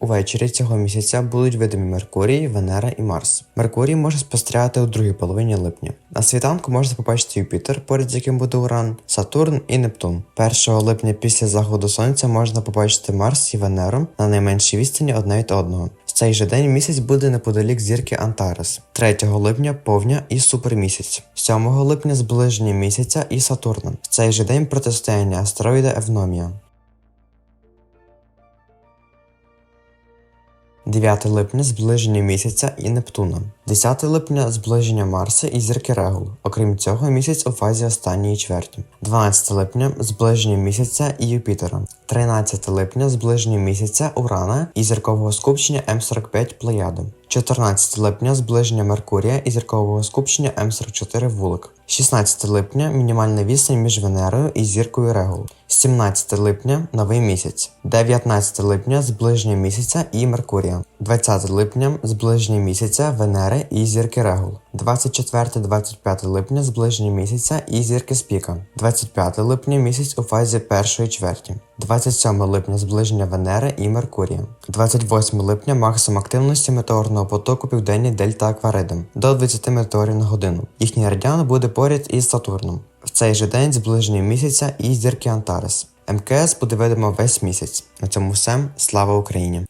Увечері цього місяця будуть видимі Меркурій, Венера і Марс. Меркурій може спостерігати у другій половині липня. На світанку можна побачити Юпітер, поряд з яким буде Уран, Сатурн і Нептун. 1 липня після заходу сонця можна побачити Марс і Венеру на найменшій відстані одне від одного. В цей же день місяць буде неподалік зірки Антарес. 3 липня повня і супермісяць. 7 липня зближення місяця і Сатурна. В цей же день протистояння астероїда Евномія. 9 липня зближення місяця і Нептуна. 10 липня зближення Марса і зірки Регул. Окрім цього, місяць у фазі останньої чверті. 12 липня зближення місяця і Юпітера. 13 липня зближення місяця Урана і зіркового скупчення М45 Плеяди. 14 липня зближення Меркурія і зіркового скупчення М44 Вулик. 16 липня мінімальна відстань між Венерою і зіркою Регул. 17 липня новий місяць. 19 липня зближення місяця і Меркурія. 20 липня зближення місяця Венери і зірки Регул. 24-25 липня зближення місяця і зірки Спіка. 25 липня місяць у фазі першої чверті. 27 липня зближення Венери і Меркурія. 28 липня максимум активності метеорного потоку південні Дельта Акваридом до 20 метеорів на годину. Їхній радіан буде поряд із Сатурном. В цей же день зближення місяця і зірки Антарес. МКС буде видимо весь місяць. На цьому все. Слава Україні!